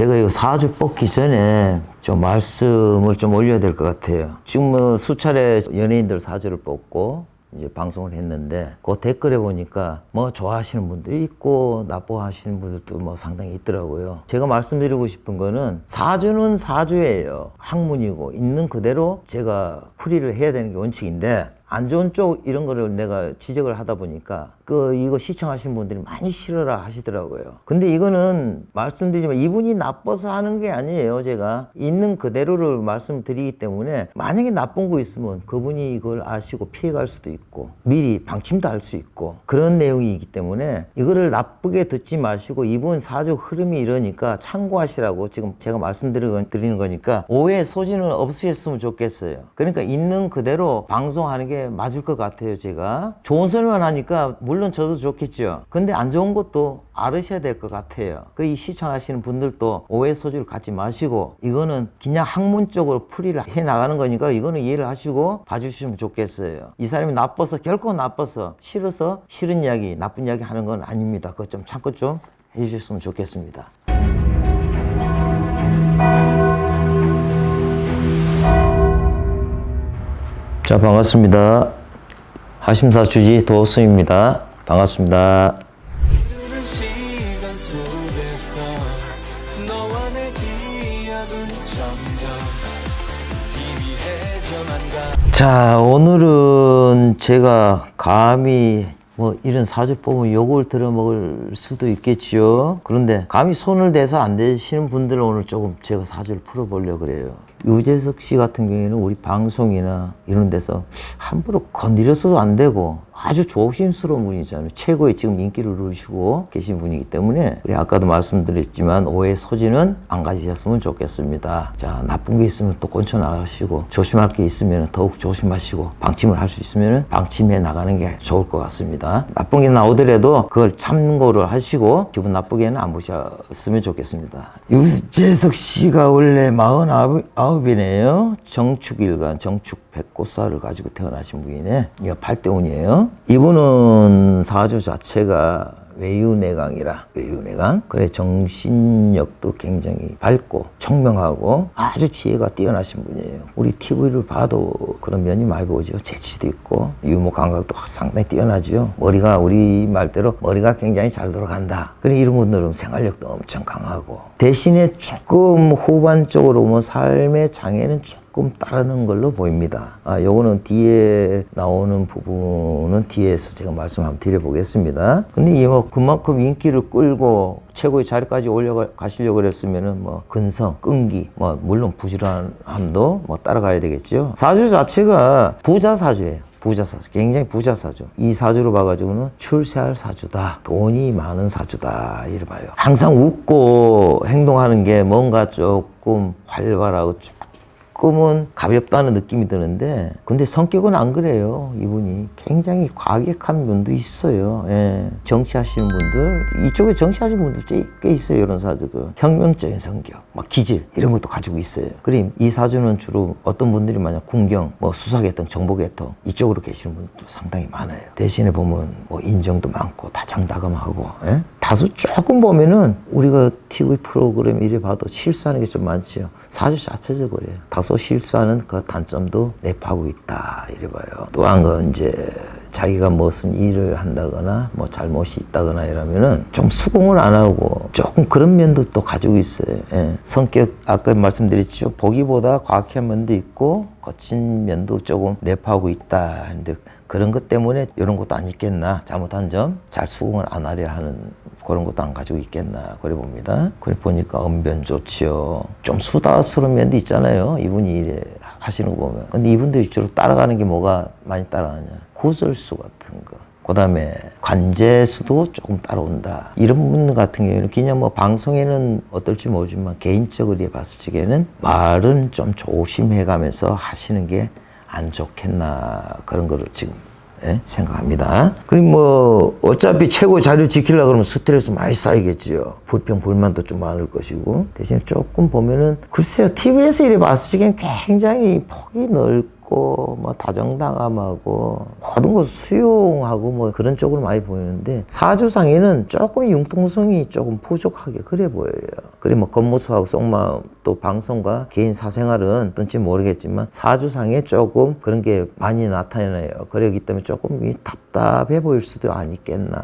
제가 이거 사주 뽑기 전에 좀 말씀을 좀 올려야 될 것 같아요. 지금 뭐 수차례 연예인들 사주를 뽑고 이제 방송을 했는데 그 댓글에 보니까 뭐 좋아하시는 분도 있고 나빠하시는 분들도 뭐 상당히 있더라고요. 제가 말씀드리고 싶은 거는 사주는 사주예요. 학문이고 있는 그대로 제가 풀이를 해야 되는 게 원칙인데 안 좋은 쪽 이런 거를 내가 지적을 하다 보니까 그 이거 시청하신 분들이 많이 싫어라 하시더라고요. 근데 이거는 말씀드리지만 이분이 나빠서 하는 게 아니에요. 제가 있는 그대로를 말씀드리기 때문에 만약에 나쁜 거 있으면 그분이 이걸 아시고 피해갈 수도 있고 미리 방침도 할 수 있고 그런 내용이기 때문에 이거를 나쁘게 듣지 마시고 이분 사주 흐름이 이러니까 참고하시라고 지금 제가 말씀드리는 거니까 오해 소지는 없으셨으면 좋겠어요. 그러니까 있는 그대로 방송하는 게 맞을 것 같아요, 제가. 좋은 소리만 하니까 물론 저도 좋겠죠. 근데 안 좋은 것도 알으셔야 될 것 같아요. 그 이 시청하시는 분들도 오해 소지를 갖지 마시고 이거는 그냥 학문적으로 풀이를 해 나가는 거니까 이거는 이해를 하시고 봐주시면 좋겠어요. 이 사람이 나빠서 결코 나빠서 싫어서 싫은 이야기, 나쁜 이야기 하는 건 아닙니다. 그거 좀 참고 좀 해주셨으면 좋겠습니다. 자, 반갑습니다. 하심사 주지 도스입니다. 반갑습니다. 자, 오늘은 제가 감히 뭐 이런 사주 보면 욕을 들어먹을 수도 있겠지요. 그런데 감히 손을 대서 안 되시는 분들은 오늘 조금 제가 사주를 풀어보려고 그래요. 유재석 씨 같은 경우에는 우리 방송이나 이런 데서 함부로 건드려서도 안 되고 아주 조심스러운 분이잖아요. 최고의 지금 인기를 누리시고 계신 분이기 때문에 우리 아까도 말씀드렸지만 오해 소지는 안 가지셨으면 좋겠습니다. 자 나쁜 게 있으면 또 꼰쳐 나가시고 조심할 게 있으면 더욱 조심하시고 방침을 할 수 있으면 방침해 나가는 게 좋을 것 같습니다. 나쁜 게 나오더라도 그걸 참고를 하시고 기분 나쁘게는 안 보셨으면 좋겠습니다. 유재석 씨가 원래 49이네요. 정축일간 정축 백고사를 가지고 태어나신 분이네. 이거 8대 운이에요. 이분은 사주 자체가 외유내강이라 외유내강? 그래 정신력도 굉장히 밝고 청명하고 아주 지혜가 뛰어나신 분이에요. 우리 TV를 봐도 그런 면이 많이 보죠. 재치도 있고 유머 감각도 상당히 뛰어나죠. 머리가 우리 말대로 머리가 굉장히 잘 돌아간다. 그래 이런 분들은 생활력도 엄청 강하고 대신에 조금 후반적으로 보면 삶의 장애는 조금 따르는 걸로 보입니다. 아, 요거는 뒤에 나오는 부분은 뒤에서 제가 말씀 한번 드려보겠습니다. 근데 이뭐 그만큼 인기를 끌고 최고의 자리까지 올려가시려고 그랬으면은 뭐 근성, 끈기, 뭐 물론 부지런함도 뭐 따라가야 되겠죠. 사주 자체가 부자 사주예요. 부자 사주, 굉장히 부자 사주. 이 사주로 봐가지고는 출세할 사주다. 돈이 많은 사주다. 이래 봐요. 항상 웃고 행동하는 게 뭔가 조금 활발하고 조금은 가볍다는 느낌이 드는데 근데 성격은 안 그래요 이분이 굉장히 과격한 면도 있어요 예. 정치하시는 분들 이쪽에 정치하시는 분들 꽤- 꽤 있어요 이런 사주들 혁명적인 성격 막 기질 이런 것도 가지고 있어요 그림 이 사주는 주로 어떤 분들이 만약 군경 뭐 수사계통 정보계통 이쪽으로 계시는 분들도 상당히 많아요 대신에 보면 뭐 인정도 많고 다장다감하고 예? 다소 조금 보면은 우리가 TV 프로그램 이래 봐도 실수하는 게 좀 많지요. 사주 자체적으로 그래요. 다소 실수하는 그 단점도 내파고 있다. 이래 봐요. 또한 건 이제 자기가 무슨 일을 한다거나 뭐 잘못이 있다거나 이러면은 좀 수긍을 안 하고 조금 그런 면도 또 가지고 있어요. 예. 성격 아까 말씀드렸죠. 보기보다 과학한 면도 있고 거친 면도 조금 내파고 있다. 근데 그런 것 때문에 이런 것도 안 있겠나 잘못한 점 잘 수긍을 안 하려 하는 그런 것도 안 가지고 있겠나 그래 봅니다 그래 보니까 언변 좋지요 좀 수다스러운 면도 있잖아요 이분이 이래 하시는 거 보면. 근데 이분들이 주로 따라가는 게 뭐가 많이 따라가냐? 구설수 같은 거. 그 다음에 관제수도 조금 따라온다. 이런 분 같은 경우에는 그냥 뭐 방송에는 어떨지 모르지만 개인적으로 봤을 적에는 말은 좀 조심해 가면서 하시는 게 안 좋겠나 그런 거를 지금 예? 생각합니다. 그리고 뭐 어차피 최고 자리를 지키려고 그러면 스트레스 많이 쌓이겠지요. 불평 불만도 좀 많을 것이고 대신에 조금 보면은 글쎄요 TV에서 이래 봤을 적엔 굉장히 폭이 넓고 뭐 다정다감하고 모든 걸 수용하고 뭐 그런 쪽으로 많이 보이는데 사주상에는 조금 융통성이 조금 부족하게 그래 보여요. 그래 뭐 겉모습하고 속마음 또 방송과 개인 사생활은 어떤지 모르겠지만 사주상에 조금 그런 게 많이 나타나요. 그러기 때문에 조금 이 답답해 보일 수도 아니겠나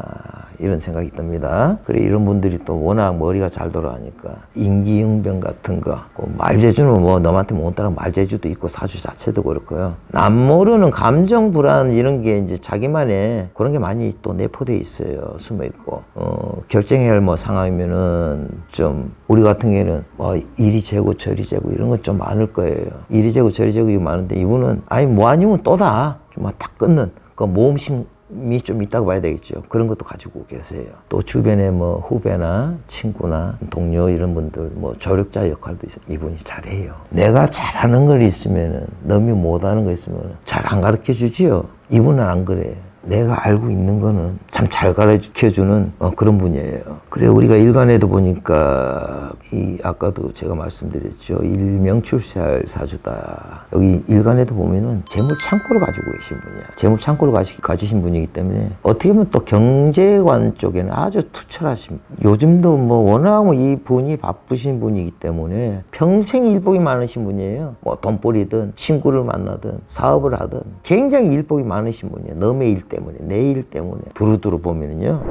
이런 생각이 듭니다. 그래 이런 분들이 또 워낙 머리가 잘 돌아가니까 인기응변 같은 거, 그 말재주는 뭐 너한테 못 따라 말재주도 있고 사주 자체도 그렇고요. 남 모르는 감정 불안 이런 게 이제 자기만의 그런 게 많이 또 내포돼 있어요. 숨어 있고 어, 결정해야 할 뭐 상황이면은 좀 우리 같은 경우에는 뭐 이리 재고 저리 재고 이런 건좀 많을 거예요. 이리 재고 저리 재고 이거 많은데 이분은 아니 뭐 아니면 또다 좀딱 끊는 그 모험심 이좀 있다고 봐야 되겠죠. 그런 것도 가지고 계세요. 또 주변에 뭐 후배나 친구나 동료 이런 분들 뭐 조력자 역할도 있어요. 이분이 잘해요. 내가 잘하는 걸 있으면은 남이 못하는 거 있으면 잘안 가르쳐 주지요. 이분은 안 그래. 내가 알고 있는 거는 참 잘 가르쳐 주는 어, 그런 분이에요. 그래 우리가 일간에도 보니까 이 아까도 제가 말씀드렸죠. 일명 출세할 사주다. 여기 일간에도 보면은 재물 창고를 가지고 계신 분이야. 재물 창고를 가시, 가지신 분이기 때문에 어떻게 보면 또 경제관 쪽에는 아주 투철하신 분. 요즘도 뭐 워낙 뭐이 분이 바쁘신 분이기 때문에 평생 일복이 많으신 분이에요. 뭐 돈벌이든 친구를 만나든 사업을 하든 굉장히 일복이 많으신 분이에요. 너의 일 때문에 내일 때문에 두루두루 보면은요.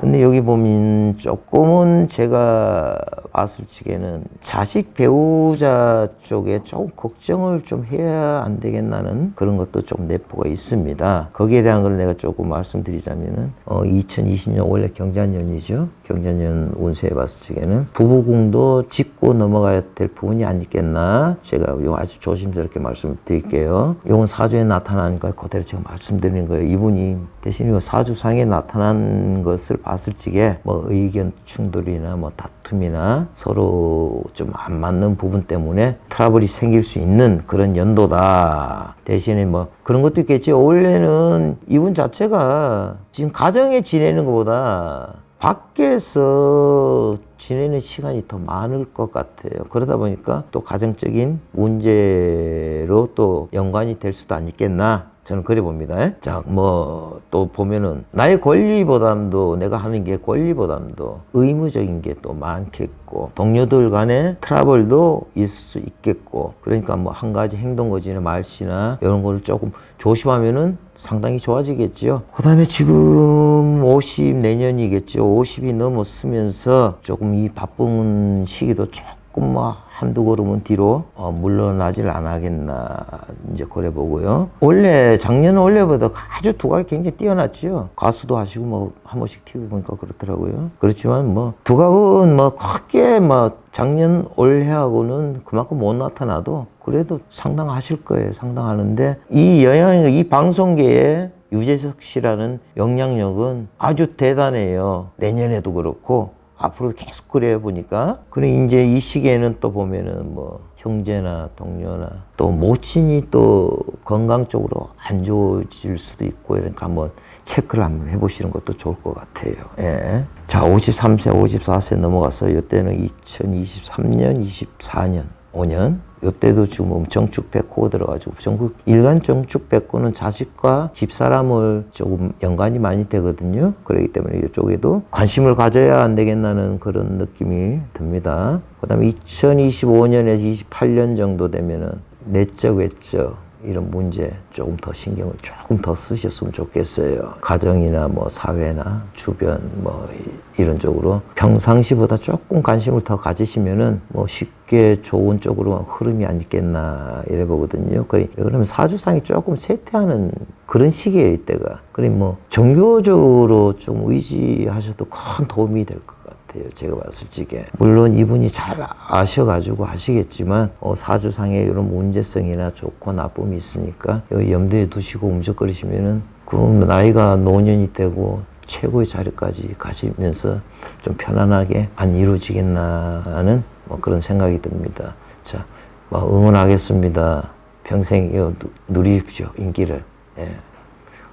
근데 여기 보면 조금은 제가 봤을 적에는 자식 배우자 쪽에 조금 걱정을 좀 해야 안 되겠나는 그런 것도 좀 내포가 있습니다. 거기에 대한 걸 내가 조금 말씀드리자면은 어 2020년 원래 경자년이죠. 경자년 운세에 봤을 적에는 부부궁도 짚고 넘어가야 될 부분이 아니겠나 제가 요 아주 조심스럽게 말씀드릴게요. 요건 사주에 나타나니까 그대로 제가 말씀드리는 거예요. 이분이 대신 요 사주상에 나타난 것을 봤을 적에 뭐 의견 충돌이나 뭐 다툼이나 서로 좀 안 맞는 부분 때문에 트러블이 생길 수 있는 그런 연도다. 대신에 뭐 그런 것도 있겠지. 원래는 이분 자체가 지금 가정에 지내는 것보다 밖에서 지내는 시간이 더 많을 것 같아요. 그러다 보니까 또 가정적인 문제로 또 연관이 될 수도 아니겠나. 저는 그래 봅니다. 자, 뭐, 또 보면은, 나의 권리보담도, 내가 하는 게 권리보담도 의무적인 게 또 많겠고, 동료들 간의 트러블도 있을 수 있겠고, 그러니까 뭐, 한 가지 행동 거지나 말씨나 이런 거를 조금 조심하면은 상당히 좋아지겠죠. 그 다음에 지금 50 내년이겠죠. 50이 넘었으면서 조금 이 바쁜 시기도 조금 뭐 한두 걸음은 뒤로 어, 물러나질 않겠나 이제 그래 보고요. 원래 작년 원래보다 아주 두각이 굉장히 뛰어났지요. 가수도 하시고 뭐 한 번씩 TV 보니까 그렇더라고요. 그렇지만 뭐 두각은 뭐 크게 뭐 작년 올해하고는 그만큼 못 나타나도 그래도 상당하실 거예요. 상당하는데 이 영향 이 방송계에 유재석 씨라는 영향력은 아주 대단해요. 내년에도 그렇고 앞으로도 계속 그래 보니까 그래 이제 이 시기에는 또 보면은 뭐 형제나 동료나 또 모친이 또 건강적으로 안 좋아질 수도 있고 이러니까 한번 체크를 한번 해보시는 것도 좋을 것 같아요. 예. 자, 53세, 54세 넘어가서 이때는 2023년, 24년, 5년 이때도 지금 엄청 쭉백호 들어가지고 전국 일간 정축백호는 자식과 집사람을 조금 연관이 많이 되거든요. 그렇기 때문에 이쪽에도 관심을 가져야 안 되겠다는 그런 느낌이 듭니다. 그 다음에 2025년에서 28년 정도 되면은 내적 외적 이런 문제 조금 더 신경을 조금 더 쓰셨으면 좋겠어요. 가정이나 뭐 사회나 주변 뭐 이- 이런 쪽으로 평상시보다 조금 관심을 더 가지시면은 뭐 쉽게 좋은 쪽으로 흐름이 아니겠나 이래 보거든요. 그러면 사주상이 조금 쇠퇴하는 그런 시기예요, 이때가. 그래 뭐 종교적으로 좀 의지하셔도 큰 도움이 될 것 같아요. 제가 봤을 적에 물론 이분이 잘 아셔가지고 하시겠지만 어, 사주상의 이런 문제성이나 좋고 나쁨이 있으니까 염두에 두시고 움직거리시면은 그 나이가 노년이 되고 최고의 자리까지 가시면서 좀 편안하게 안 이루어지겠나 하는 뭐 그런 생각이 듭니다. 자, 뭐 응원하겠습니다. 평생 누- 누리십시오 인기를. 예.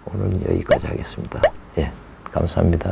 오늘 여기까지 하겠습니다. 예, 감사합니다.